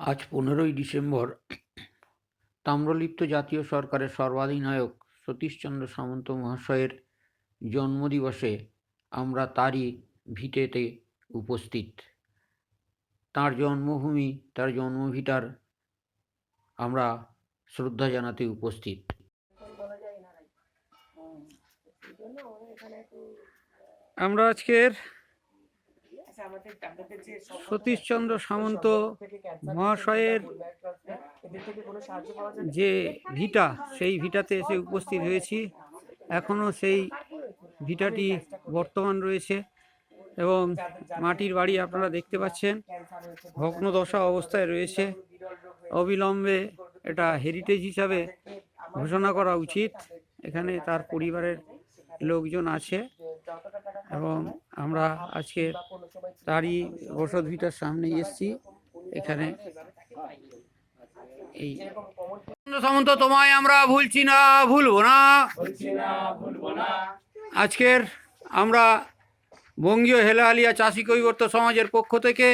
আজ পনেরোই ডিসেম্বর তাম্রলিপ্ত জাতীয় সরকারের সর্বাধিনায়ক সতীশচন্দ্র সামন্ত মহাশয়ের জন্মদিবসে আমরা তারই ভিটেতে উপস্থিত। তার জন্মভূমি তার জন্মভিটার আমরা শ্রদ্ধা জানাতে উপস্থিত। আমরা আজকের সতীশচন্দ্র সামন্ত মহাশয়ের যে ভিটা সেই ভিটাতে এসে উপস্থিত হয়েছি। এখনও সেই ভিটাটি বর্তমান রয়েছে এবং মাটির বাড়ি আপনারা দেখতে পাচ্ছেন। ভগ্নদশা অবস্থায় রয়েছে। অবিলম্বে এটা হেরিটেজ হিসাবে ঘোষণা করা উচিত। এখানে তার পরিবারের লোকজন আছে এবং আমরা আজকে তারই বসত ভিটার সামনে এসছি। এখানে এই। সামন্ত, তোমায় আমরা ভুলছি না, ভুলবো না। আজকের আমরা বঙ্গীয় হেলাহালিয়া চাষি কৈবর্ত সমাজের পক্ষ থেকে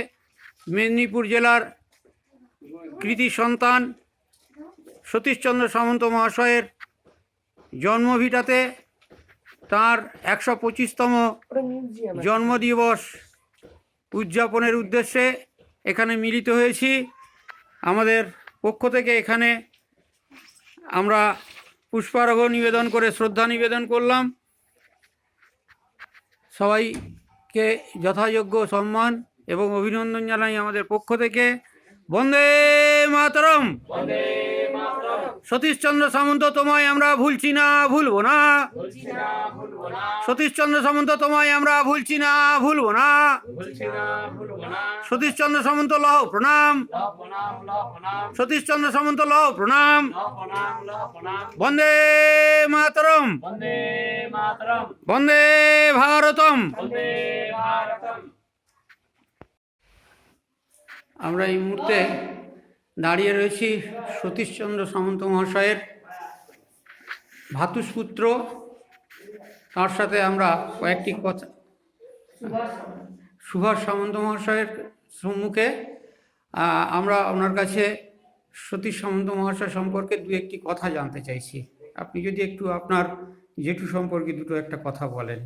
মেদিনীপুর জেলার কৃতি সন্তান সতীশচন্দ্র সামন্ত মহাশয়ের জন্মভিটাতে তার একশো পঁচিশতম জন্মদিবস উদযাপনের উদ্দেশ্যে এখানে মিলিত হয়েছি। আমাদের পক্ষ থেকে এখানে আমরা পুষ্পার্ঘ নিবেদন করে শ্রদ্ধা নিবেদন করলাম। সবাইকে যথাযোগ্য সম্মান এবং অভিনন্দন জানাই আমাদের পক্ষ থেকে। বন্দে মাতরম! সতীশচন্দ্র সামন্ত, তোমায় আমরা ভুলছি না, ভুলবো না। সতীশচন্দ্র সামন্ত, তোমায় আমরা ভুলছি না, ভুলবো না। সতীশচন্দ্র সামন্ত, লহ প্রণাম। সতীশচন্দ্র সামন্ত, লহ প্রণাম। বন্দে মাতরম। বন্দে ভারতম। আমরা এই মুহূর্তে দাঁড়িয়ে রয়েছি সতীশচন্দ্র সামন্ত মহাশয়ের ভাতুষপুত্র। তার সাথে আমরা কয়েকটি কথা। সুভাষ সামন্ত মহাশয়ের সম্মুখে আমরা ওনার কাছে সতীশ সামন্ত মহাশয় সম্পর্কে দু একটি কথা জানতে চাইছি। আপনি যদি একটু আপনার জেঠু সম্পর্কে দুটো একটা কথা বলেন।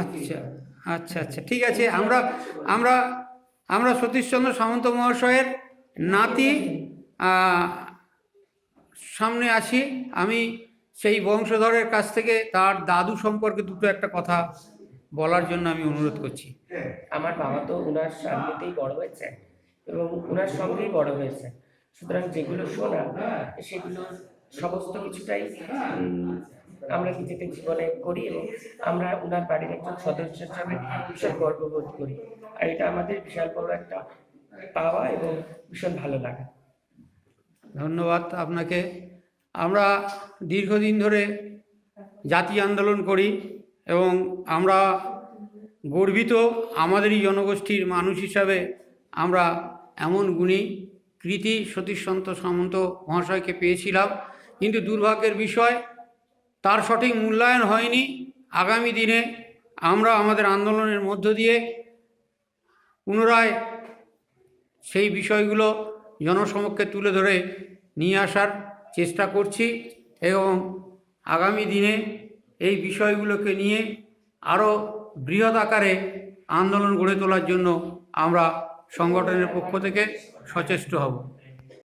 আচ্ছা। আচ্ছা আচ্ছা ঠিক আছে। আমরা আমরা আমরা সতীশচন্দ্র সামন্ত মহাশয়ের নাতি সামনে আসি আমি সেই বংশধরের কাছ থেকে তার দাদু সম্পর্কে দুটো একটা কথা বলার জন্য আমি অনুরোধ করছি। আমার বাবা তো ওনার সামনেতেই বড় হয়েছে এবং ওনার সঙ্গেই বড় হয়েছে। সুতরাং যেগুলো শোনা সেগুলো সমস্ত কিছুটাই আমরা নিজেদের জীবনে করি এবং আমরা ওনার বাড়ির একজন সদস্য হিসাবে ভীষণ গর্ববোধ করি। আর এটা আমাদের বিশাল বড় একটা পাওয়া এবং ভীষণ ভালো লাগা। ধন্যবাদ আপনাকে। আমরা দীর্ঘদিন ধরে জাতি আন্দোলন করি এবং আমরা গর্বিত আমাদেরই জনগোষ্ঠীর মানুষ হিসাবে আমরা এমন গুণী কৃতি সতীশন্ত সামন্ত মহাশয়কে পেয়েছিলাম। কিন্তু দুর্ভাগ্যের বিষয় তার সঠিক মূল্যায়ন হয়নি। আগামী দিনে আমরা আমাদের আন্দোলনের মধ্য দিয়ে পুনরায় সেই বিষয়গুলো জনসমক্ষে তুলে ধরে নিয়ে আসার চেষ্টা করছি এবং আগামী দিনে এই বিষয়গুলোকে নিয়ে আরও বৃহৎ আকারে আন্দোলন গড়ে তোলার জন্য আমরা সংগঠনের পক্ষ থেকে সচেষ্ট হব।